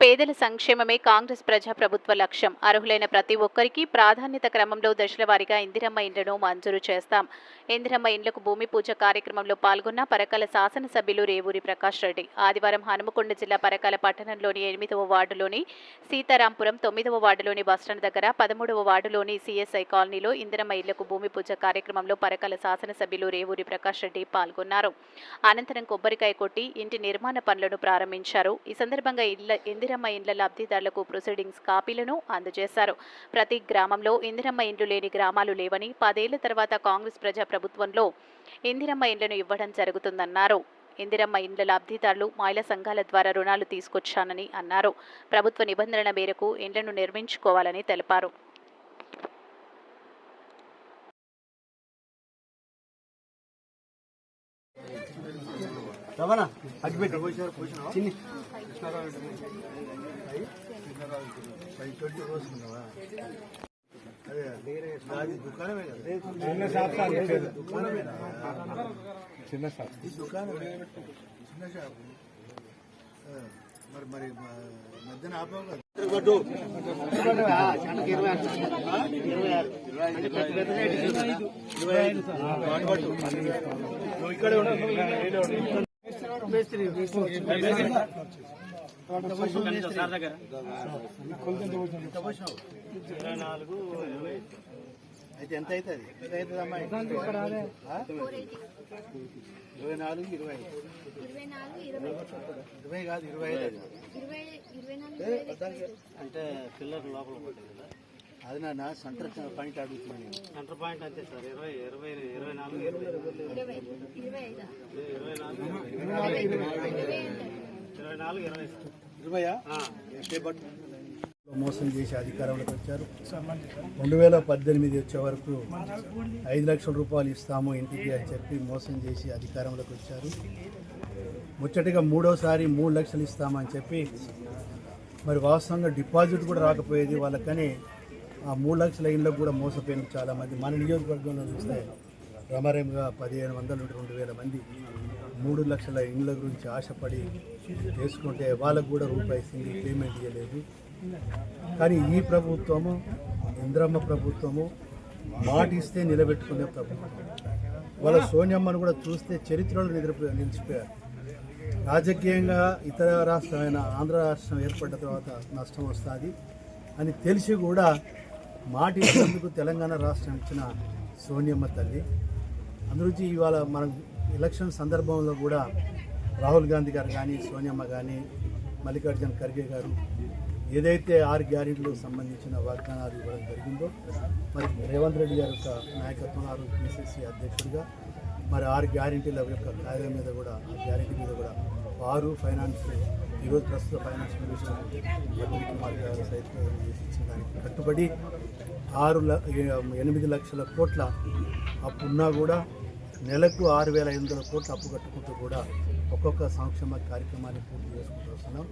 పేదల సంక్షేమమే కాంగ్రెస్ ప్రజాప్రభుత్వ లక్ష్యం. అర్హులైన ప్రతి ఒక్కరికి ప్రాధాన్యత క్రమంలో దశల వారీగా ఇందిరమ్మ ఇండ్లను మంజూరు చేస్తాం. ఇందిరమ్మ ఇండ్లకు భూమి పూజ కార్యక్రమంలో పాల్గొన్న పరకాల శాసనసభ్యులు రేవూరి ప్రకాష్ రెడ్డి. ఆదివారం హనుమకొండ జిల్లా పరకాల పట్టణంలోని ఎనిమిదవ వార్డులోని సీతారాంపురం తొమ్మిదవ వార్డులోని బస్టాండ్ దగ్గర పదమూడవ వార్డులోని సిఎస్ఐ కాలనీలో ఇందిరమ్మ ఇళ్ళకు భూమి పూజ కార్యక్రమంలో పరకాల శాసనసభ్యులు రేవూరి ప్రకాష్ రెడ్డి పాల్గొన్నారు. అనంతరం కొబ్బరికాయ కొట్టి ఇంటి నిర్మాణ పనులను ప్రారంభించారు. ఈ సందర్భంగా ఇళ్ళ ఇందిరమ్మ ఇండ్ల లబ్ధిదారులకు ప్రొసీడింగ్స్ కాపీలను అందజేశారు. ప్రతి గ్రామంలో ఇందిరమ్మ ఇండ్లు లేని గ్రామాలు లేవని పదేళ్ళ తర్వాత కాంగ్రెస్ ప్రజా ప్రభుత్వంలో ఇందిరమ్మ ఇండ్లను ఇవ్వడం జరుగుతుందన్నారు. ఇందిరమ్మ ఇండ్ల లబ్ధిదారులు మహిళా సంఘాల ద్వారా రుణాలు తీసుకొచ్చానని అన్నారు. ప్రభుత్వ నిబంధనల మేరకు ఇండ్లను నిర్మించుకోవాలని తెలిపారు. రవాణా? అగ్గిపెట్టి చిన్ని చిన్న షాప్ చిన్న షాప్ చిన్న షాప్ మరి మరి మ- మధ్యాహ్నం ఆపావు కదా ఇరవై ఐదు. పాటు పట్టు. నువ్వు ఇక్కడే ఉండు. ఎంత పోసినావు? అయితే ఎంత అవుతుంది ఎంత అవుతుంది అమ్మాయి? ఇరవై నాలుగు ఇరవై ఐదు. ఇరవై నాలుగు ఇరవై ఇరవై కాదు ఇరవై ఐదు. ఇరవై ఇరవై నాలుగు ఇరవై. అంటే పిల్లర్ లోపల పడ్డాయి కదా అది నా సెంటర్ పాయింట్ అడుగుతున్నాను నేను. సెంటర్ పాయింట్ అంతే సార్ ఇరవై ఇరవై ఇరవై నాలుగు ఇరవై. నాలుగు ఇరవై నాలుగు ఇరవై. ఇరవయా? మోసం చేసి అధికారంలోకి వచ్చారు. రెండు వేల పద్దెనిమిది వచ్చే వరకు ఐదు లక్షల రూపాయలు ఇస్తాము ఇంటికి అని చెప్పి మోసం చేసి అధికారంలోకి వచ్చారు. ముచ్చటగా మూడోసారి మూడు లక్షలు ఇస్తామని చెప్పి మరి వాస్తవంగా డిపాజిట్ కూడా రాకపోయేది వాళ్ళకని ఆ మూడు లక్షల ఇళ్ళకు కూడా మోసపోయిన చాలామంది. మన నియోజకవర్గంలో చూస్తే రమారేముగా పదిహేను వందల నుండి రెండు వేల మంది మూడు లక్షల ఇండ్ల గురించి ఆశపడి చేసుకుంటే వాళ్ళకు కూడా రూపాయి సింగిల్ పేమెంట్ ఇవ్వలేదు కానీ ఈ ప్రభుత్వము ఇంద్రమ్మ ప్రభుత్వము మాట ఇస్తే నిలబెట్టుకునే ప్రభుత్వం. వాళ్ళ సోనియమ్మను కూడా చూస్తే చరిత్రలో నిద్రపోయి నిలిచిపోయారు. రాజకీయంగా ఇతర రాష్ట్రమైన ఆంధ్ర రాష్ట్రం ఏర్పడ్డ తర్వాత నష్టం వస్తుంది అని తెలిసి కూడా మాట ఇచ్చేందుకు తెలంగాణ రాష్ట్రం ఇచ్చిన సోనియమ్మ తల్లి. అందురించి ఇవాళ మనం ఎలక్షన్ సందర్భంలో కూడా రాహుల్ గాంధీ గారు కానీ సోనియమ్మ కానీ మల్లికార్జున ఖర్గే గారు ఏదైతే ఆరు గ్యారెంటీలకు సంబంధించిన వాగ్దానాలు ఇవ్వడం జరిగిందో మరి రేవంత్ రెడ్డి గారి యొక్క నాయకత్వం ఆరు పిసిసి అధ్యక్షుడిగా మరి ఆరు గ్యారెంటీల యొక్క కార్యం మీద కూడా ఆ గ్యారెంటీ మీద కూడా వారు ఫైనాన్స్ ఈరోజు ప్రస్తుత ఫైనాన్స్ మినిస్టర్ అనిల్ కుమార్ గారు సైతం దానికి కట్టుబడి ఆరు ల- ఎనిమిది లక్షల కోట్ల అప్పు ఉన్నా కూడా నెలకు ఆరు వేల ఐదు వందల కోట్ల అప్పు కట్టుకుంటూ కూడా ఒక్కొక్క సంక్షేమ కార్యక్రమాన్ని పూర్తి చేసుకుంటూ వస్తున్నాం.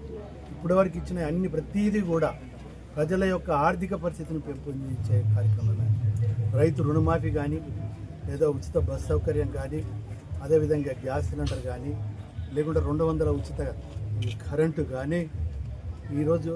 ఇప్పటివరకు ఇచ్చిన అన్ని ప్రతీది కూడా ప్రజల యొక్క ఆర్థిక పరిస్థితిని పెంపొందించే కార్యక్రమమే. రైతు రుణమాఫీ కానీ లేదా ఉచిత బస్ సౌకర్యం కానీ అదేవిధంగా గ్యాస్ సిలిండర్ కానీ లేకుంటే రెండు వందల ఉచిత కరెంటు కానీ ఈరోజు